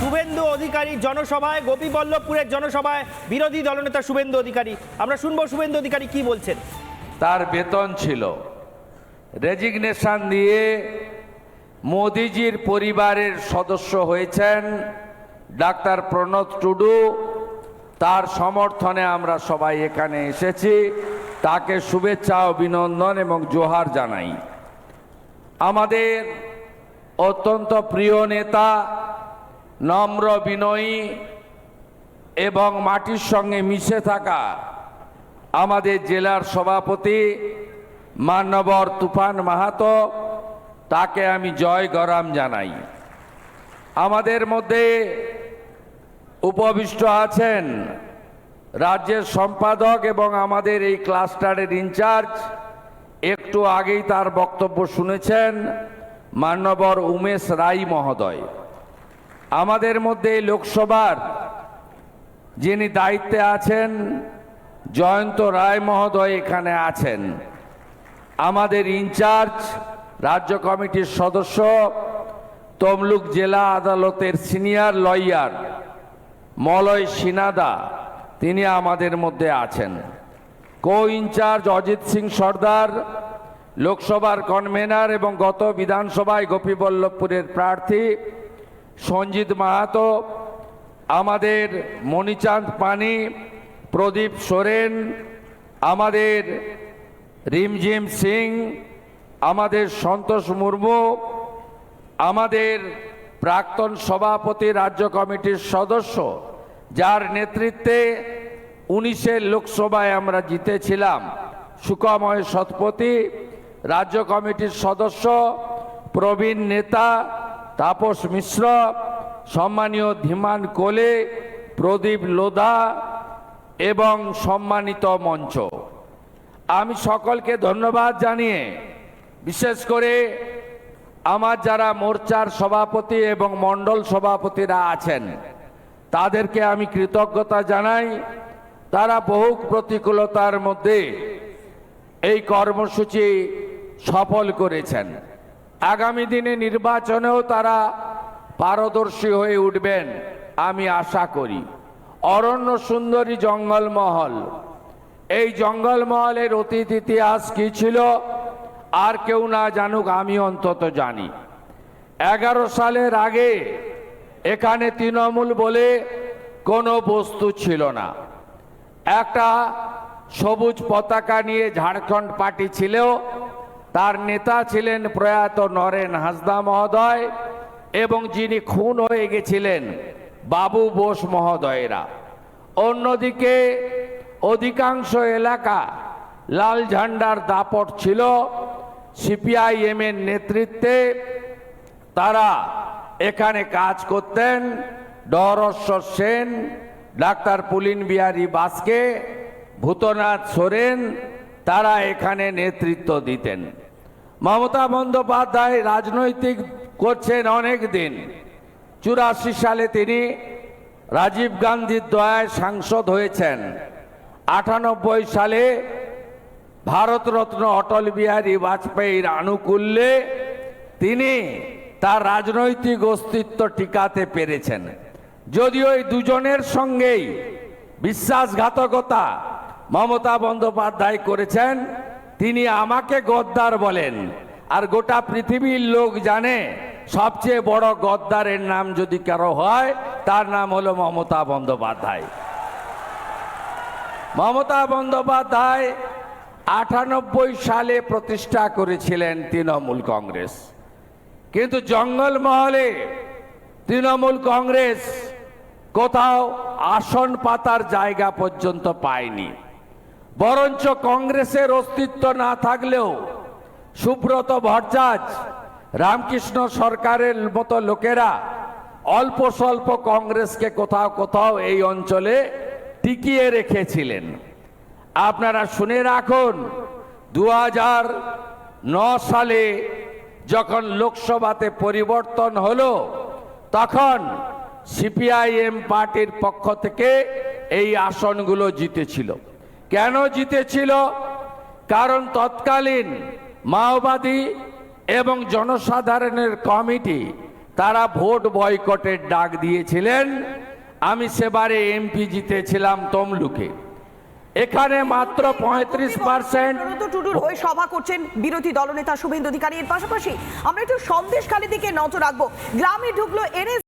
শুভেন্দু অধিকারী জনসভায়, গোপীবল্লভপুরের জনসভায় বিরোধী দলনেতা শুভেন্দু অধিকারী। আমরা শুনব শুভেন্দু অধিকারী কি বলছেন। তার বেতন ছিল। রেজিগনেশন দিয়ে মোদিজির পরিবারের সদস্য হয়েছেন ডাক্তার প্রণব টুডু। তার সমর্থনে আমরা সবাই এখানে এসেছি। তাকে শুভেচ্ছা, অভিনন্দন এবং জোহার জানাই। আমাদের অত্যন্ত প্রিয় নেতা নম্র বিনয়ী এবং মাটির সঙ্গে মিশে থাকা আমাদের জেলার সভাপতি মান্যবর তুফান মাহাতো, তাকে আমি জয় গরাম জানাই। আমাদের মধ্যে উপবিষ্ট আছেন রাজ্যের সম্পাদক এবং আমাদের এই ক্লাস্টারের ইনচার্জ। একটু আগেই তার বক্তব্য শুনেছেন মান্যবর উমেশ রাই মহোদয়। আমাদের মধ্যে লোকসভার যিনি দায়িত্বে আছেন, জয়ন্ত রায় মহোদয় এখানে আছেন। আমাদের ইনচার্জ, রাজ্য কমিটির সদস্য, তমলুক জেলা আদালতের সিনিয়র লয়ার মলয় সিনাদা, তিনি আমাদের মধ্যে আছেন। Co in charge Ajit Singh Sardar, লোকসভার কনভেনার এবং গত বিধানসভায় গোপীবল্লভপুরের প্রার্থী সঞ্জিত মাহাতো, আমাদের মণিচাঁদ পানি, প্রদীপ সোরেন, আমাদের রিমঝিম সিং, আমাদের সন্তোষ মুর্মু, আমাদের প্রাক্তন সভাপতি রাজ্য কমিটির সদস্য, যার নেতৃত্বে উনিশের লোকসভায় আমরা জিতেছিলাম। সুকময় শতপথী, রাজ্য কমিটির সদস্য, প্রবীণ নেতা তাপস মিশ্র, সম্মানীয় ধীমান কোলে, প্রদীপ লোধা এবং সম্মানিত মঞ্চ। আমি সকলকে ধন্যবাদ জানিয়ে, বিশেষ করে আমার যারা মোর্চার সভাপতি এবং মণ্ডল সভাপতিরা আছেন, তাদেরকে আমি কৃতজ্ঞতা জানাই। তারা বহু প্রতিকূলতার মধ্যে এই কর্মসূচি সফল করেছেন। আগামী দিনে নির্বাচনেও তারা পারদর্শী হয়ে উঠবেন, আমি আশা করি। অরণ্য সুন্দরী জঙ্গলমহল। এই জঙ্গলমহলের অতীত ইতিহাস কি ছিল, আর কেউ না জানুক, আমি অন্তত জানি। এগারো সালের আগে এখানে তৃণমূল বলে কোনো বস্তু ছিল না। একটা সবুজ পতাকা নিয়ে ঝাড়খণ্ড পার্টি ছিল তার নেতা ছিলেন প্রয়াত নরেন হাসদা মহোদয় এবং যিনি খুন হয়ে গেছিলেন বাবু বোস মহোদয়েরা। অন্যদিকে অধিকাংশ এলাকা লাল ঝান্ডার দাপট ছিল। সিপিআইএম এর নেতৃত্বে তারা এখানে কাজ করতেন। ডরশ্বর সেন, ডাক্তার পুলিন বিহারী বাসকে, ভূতনাথ সোরেন তারা এখানে নেতৃত্ব দিতেন। মমতা বন্দ্যোপাধ্যায় রাজনৈতিক করছেন অনেক দিন। চুরাশি সালে তিনি রাজীব গান্ধীর দয়ায় সাংসদ হয়েছেন। আটানব্বই সালে ভারতরত্ন অটল বিহারী বাজপেয়ীর আনুকূল্যে তিনি তার রাজনৈতিক অস্তিত্ব টিকাতে পেরেছেন। যদিও এই দুজনের সঙ্গেই বিশ্বাসঘাতকতা মমতা বন্দ্যোপাধ্যায় করেছেন তিনি আমাকে গদ্দার বলেন। আর গোটা পৃথিবীর লোক জানে, সবচেয়ে বড় গদ্দারের নাম যদি কারও হয়, তার নাম হলো মমতা বন্দ্যোপাধ্যায়। মমতা বন্দ্যোপাধ্যায় আটানব্বই সালে প্রতিষ্ঠা করেছিলেন তৃণমূল কংগ্রেস। কিন্তু জঙ্গলমহলে তৃণমূল কংগ্রেস কোথাও আসন পাতার জায়গা পর্যন্ত পায়নি। বরঞ্চ কংগ্রেসের অস্তিত্ব না থাকলেও সুব্রত ভট্টাচ রামকৃষ্ণ সরকারের মতো লোকেরা অল্প স্বল্প কংগ্রেসকে কোথাও কোথাও এই অঞ্চলে টিকিয়ে রেখেছিলেন। আপনারা শুনে রাখুন দু সালে যখন লোকসভাতে পরিবর্তন হলো, তখন সিপিআইএম পার্টির পক্ষ থেকে এই আসনগুলো জিতেছিল। কেন জিতেছিল? কারণ তৎকালীন মাওবাদী এবং জনসাধারণের কমিটি, তারা ভোট বয়কটের ডাক দিয়েছিলেন। আমি সেবারে এমপি জিতেছিলাম তমলুকে। এখানে মাত্র পঁয়ত্রিশ পার্সেন্ট টুডুর হয়ে সভা করছেন বিরোধী দলনেতা শুভেন্দু অধিকারী। এর পাশাপাশি আমরা একটু সন্দেশ সন্দেশখালী দিকে নজর রাখব। গ্রামে ঢুকলো এনএস